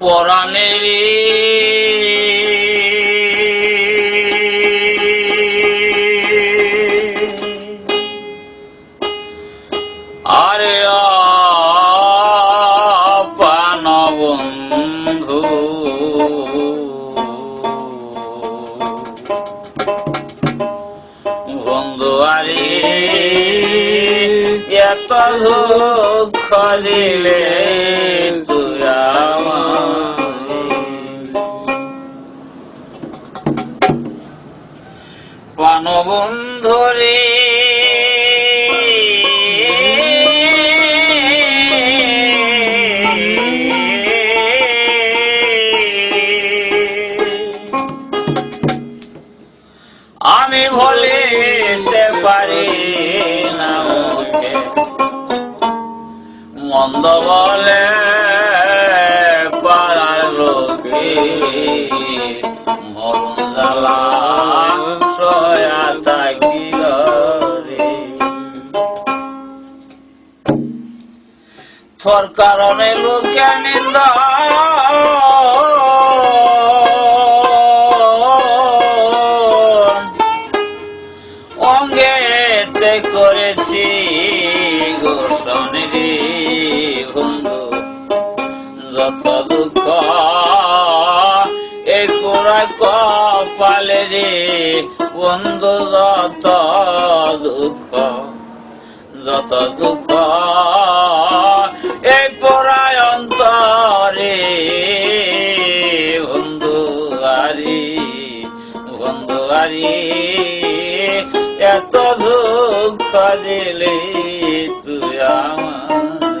পরাণের আরে পান বন্ধু আরে এত দুঃখ দিলে তুই পানবন্ধরে আমি বলিতে পারি না মুখে মন্দ বলে পাড়ার লোকে। তোর কারণে লোকে নিন্দা। অঙ্গেতে করেছি গোসনে রে বন্ধু যত দুঃখ এই পুরা কপালে রে, বন্ধু, যত দুঃখ যত দুঃখ আরি এত দুঃখ দিলি তুই আমার